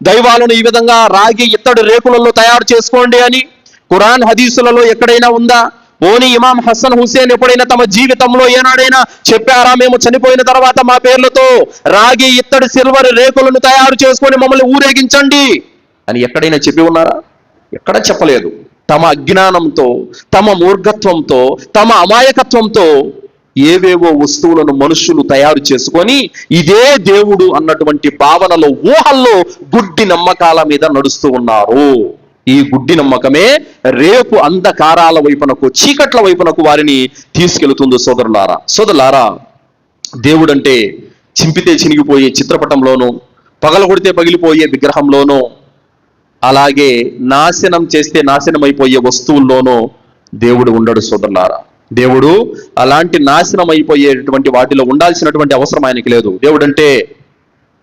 దైవాలను ఈ విధంగా రాగి ఇత్తడి రేకులలో తయారు చేసుకోండి అని కురాన్ హదీసులలో ఎక్కడైనా ఉందా? ఓని ఇమాం హసన్ హుసేన్ ఎప్పుడైనా తమ జీవితంలో ఏనాడైనా చెప్పారా? మేము చనిపోయిన తర్వాత మా పేర్లతో రాగి ఇత్తడి సిల్వర్ రేకులను తయారు చేసుకొని మమ్మల్ని ఊరేగించండి అని ఎక్కడైనా చెప్పి ఉన్నారా? ఎక్కడ చెప్పలేదు. తమ అజ్ఞానంతో తమ మూర్ఘత్వంతో తమ అమాయకత్వంతో ఏవేవో వస్తువులను మనుషులు తయారు చేసుకొని ఇదే దేవుడు అన్నటువంటి భావనలో ఊహల్లో గుడ్డి నమ్మకాల మీద నడుస్తూ ఉన్నారు. ఈ గుడ్డి నమ్మకమే రేపు అంధకారాల వైపునకు చీకట్ల వైపునకు వారిని తీసుకెళ్తుంది సోదరులారా. సోదరులారా దేవుడంటే చింపితే చినిగిపోయే చిత్రపటంలోనూ పగలగొడితే పగిలిపోయే విగ్రహంలోనూ అలాగే నాశనం చేస్తే నాశనం అయిపోయే వస్తువుల్లోనూ దేవుడు ఉండడు సోదరులారా. దేవుడు అలాంటి నాశనం అయిపోయేటువంటి వాటిలో ఉండాల్సినటువంటి అవసరం ఆయనకి లేదు. దేవుడు అంటే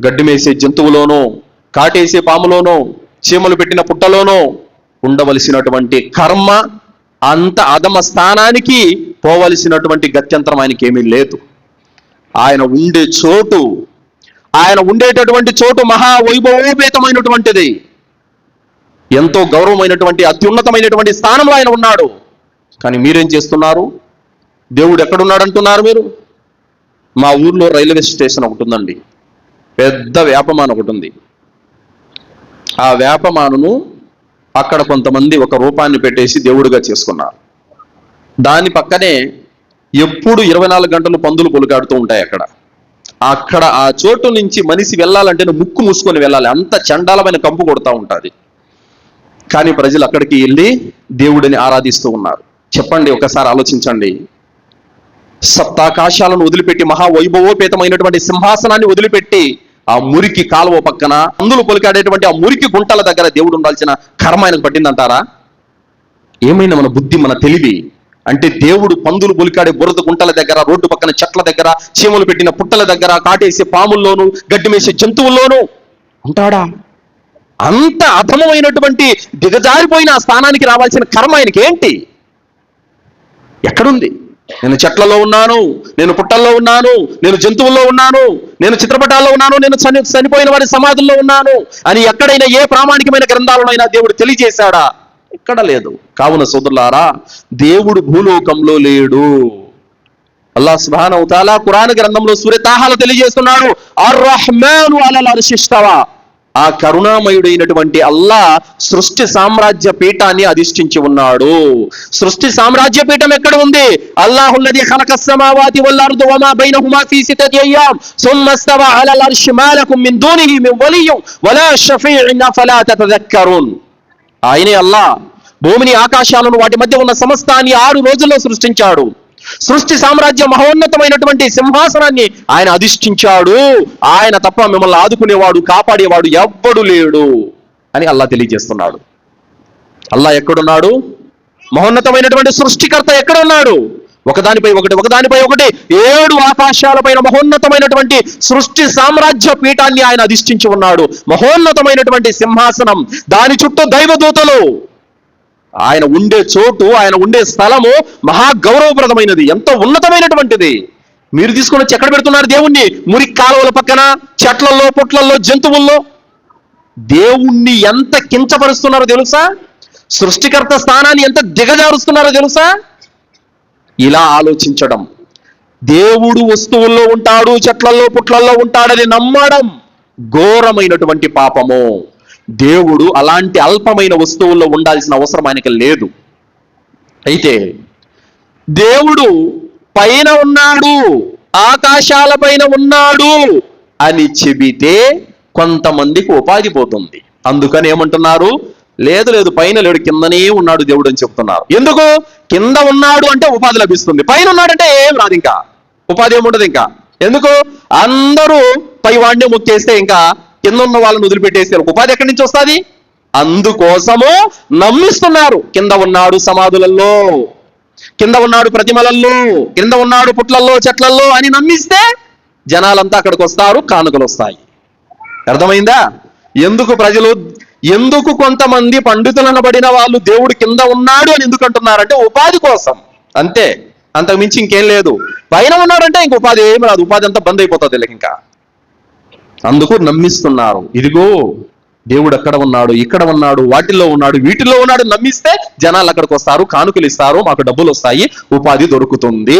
గడ్డిమేసే జంతువులోనూ జంతువులోనో కాటేసే పాములోనో చీమలు పెట్టిన పుట్టలోనో ఉండవలసినటువంటి కర్మ అంత అధమ స్థానానికి పోవలసినటువంటి గత్యంతరం ఆయనకి ఏమీ లేదు. ఆయన ఉండే చోటు ఆయన ఉండేటటువంటి చోటు మహా వైభవోపేతమైనటువంటిది ఎంతో గౌరవమైనటువంటి అత్యున్నతమైనటువంటి స్థానంలో ఆయన ఉన్నాడు. కానీ మీరేం చేస్తున్నారు? దేవుడు ఎక్కడున్నాడు అంటున్నారు మీరు? మా ఊర్లో రైల్వే స్టేషన్ ఒకటి ఉందండి. పెద్ద వేపమాన ఒకటి ఉంది. ఆ వేపమానును అక్కడ కొంతమంది ఒక రూపాన్ని పెట్టేసి దేవుడిగా చేసుకున్నారు. దాని పక్కనే ఎప్పుడు ఇరవై నాలుగు గంటలు పందులు కొలుకాడుతూ ఉంటాయి అక్కడ. అక్కడ ఆ చోటు నుంచి మనిషి వెళ్ళాలంటే ముక్కు మూసుకొని వెళ్ళాలి. అంత చండాలమైన కంపు కొడుతూ ఉంటుంది. కానీ ప్రజలు అక్కడికి వెళ్ళి దేవుడిని ఆరాధిస్తూ ఉన్నారు. చెప్పండి ఒకసారి ఆలోచించండి. సప్తాకాశాలను వదిలిపెట్టి మహావైభవోపేతమైనటువంటి సింహాసనాన్ని వదిలిపెట్టి ఆ మురికి కాలువ పక్కన అందులు పొలికాడేటువంటి ఆ మురికి గుంటల దగ్గర దేవుడు ఉండాల్సిన కర్మ ఆయనకు పట్టిందంటారా? ఏమైనా మన బుద్ధి మన తెలివి? అంటే దేవుడు పందులు పొలికాడే బురద గుంటల దగ్గర రోడ్డు పక్కన చెట్ల దగ్గర చీమలు పెట్టిన పుట్టల దగ్గర కాటేసే పాముల్లోనూ గడ్డిమేసే జంతువుల్లోనూ ఉంటాడా? అంత అధమమైనటువంటి దిగజారిపోయిన ఆ స్థానానికి రావాల్సిన కర్మ ఆయనకి ఏంటి ఎక్కడుంది? నేను చెట్లలో ఉన్నాను నేను పుట్టల్లో ఉన్నాను నేను జంతువుల్లో ఉన్నాను నేను చిత్రపటాల్లో ఉన్నాను నేను చని చనిపోయిన వారి సమాధుల్లో ఉన్నాను అని ఎక్కడైనా ఏ ప్రామాణికమైన గ్రంథాలనైనా దేవుడు తెలియజేశాడా? ఎక్కడ లేదు. కావున సోదరులారా దేవుడు భూలోకంలో లేడు. అల్లా సుబ్హానహు తాలా కురాన్ గ్రంథంలో సూర్యతాహాలు తెలియజేస్తున్నాడు అర్ రహ్మాను అలల్ అర్షిస్తవా. ఆ కరుణామయుడైనటువంటి అల్లా సృష్టి సామ్రాజ్య పీఠాన్ని అధిష్ఠించి ఉన్నాడు సృష్టి సామ్రాజ్య పీఠం ఎక్కడ ఉంది అల్లాహుల్లది ఖలకస్ సమావాతి వల్ అర్దు వమా బైనహుమా ఫీ సిత్తతి అయ్యామ్ ثم استوى على العرش ما لكم من دونه من ولي ولا شفيع فلا تتذكرون ఆయనే అల్లా భూమిని ఆకాశాలను వాటి మధ్య ఉన్న సమస్తాన్ని ఆరు రోజుల్లో సృష్టించాడు సృష్టి సామ్రాజ్య మహోన్నతమైనటువంటి సింహాసనాన్ని ఆయన అధిష్ఠించాడు. ఆయన తప్ప మిమ్మల్ని ఆదుకునేవాడు కాపాడేవాడు ఎవ్వడు లేడు అని అల్లా తెలియజేస్తున్నాడు. అల్లా ఎక్కడున్నాడు? మహోన్నతమైనటువంటి సృష్టికర్త ఎక్కడున్నాడు? ఒకదానిపై ఒకటి ఒకదానిపై ఒకటి ఏడు ఆకాశాలపైన మహోన్నతమైనటువంటి సృష్టి సామ్రాజ్య పీఠాన్ని ఆయన అధిష్ఠించి ఉన్నాడు. మహోన్నతమైనటువంటి సింహాసనం దాని చుట్టూ దైవదూతలు. ఆయన ఉండే చోటు ఆయన ఉండే స్థలము మహా గౌరవప్రదమైనది ఎంతో ఉన్నతమైనటువంటిది. మీరు తీసుకొని వచ్చి ఎక్కడ పెడుతున్నారు దేవుణ్ణి? మురి కాలువల పక్కన చెట్లలో పుట్లల్లో జంతువుల్లో. దేవుణ్ణి ఎంత కించపరుస్తున్నారో తెలుసా? సృష్టికర్త స్థానాన్ని ఎంత దిగజారుస్తున్నారో తెలుసా? ఇలా ఆలోచించడం. దేవుడు వస్తువుల్లో ఉంటాడు చెట్లలో పుట్లల్లో ఉంటాడని నమ్మడం ఘోరమైనటువంటి పాపము. దేవుడు అలాంటి అల్పమైన వస్తువుల్లో ఉండాల్సిన అవసరం ఆయనకి లేదు. అయితే దేవుడు పైన ఉన్నాడు ఆకాశాల పైన ఉన్నాడు అని చెబితే కొంతమందికి ఉపాధి పోతుంది. అందుకని ఏమంటున్నారు? లేదు లేదు పైన లేడు కిందనే ఉన్నాడు దేవుడు అని చెప్తున్నారు. ఎందుకు? కింద ఉన్నాడు అంటే ఉపాధి లభిస్తుంది. పైన ఉన్నాడంటే ఏం రాదు ఇంకా. ఉపాధి ఏముండదు ఇంకా. ఎందుకు? అందరూ పై వాడిని ముక్కేస్తే ఇంకా కింద ఉన్న వాళ్ళని వదిలిపెట్టేస్తే ఉపాధి ఎక్కడి నుంచి వస్తుంది? అందుకోసము నమ్మిస్తున్నారు. కింద ఉన్నాడు సమాధులలో కింద ఉన్నాడు ప్రతిమలల్లో కింద ఉన్నాడు పుట్లల్లో చెట్లల్లో అని నమ్మిస్తే జనాలంతా అక్కడికి వస్తారు కానుకలు వస్తాయి. అర్థమైందా? ఎందుకు ప్రజలు ఎందుకు కొంతమంది పండితులను పడిన వాళ్ళు దేవుడు కింద ఉన్నాడు అని ఎందుకు అంటున్నారంటే ఉపాధి కోసం. అంతే. అంతకు మించి ఇంకేం లేదు. పైన ఉన్నాడంటే ఇంక ఉపాధి ఏమి రాదు. ఉపాధి అంతా బంద్ అయిపోతుంది ఇంకా. అందుకు నమ్మిస్తున్నారు. ఇదిగో దేవుడు అక్కడ ఉన్నాడు ఇక్కడ ఉన్నాడు వాటిల్లో ఉన్నాడు వీటిల్లో ఉన్నాడు నమ్మిస్తే జనాలు అక్కడికి వస్తారు కానుకలు ఇస్తారు మాకు డబ్బులు వస్తాయి ఉపాధి దొరుకుతుంది.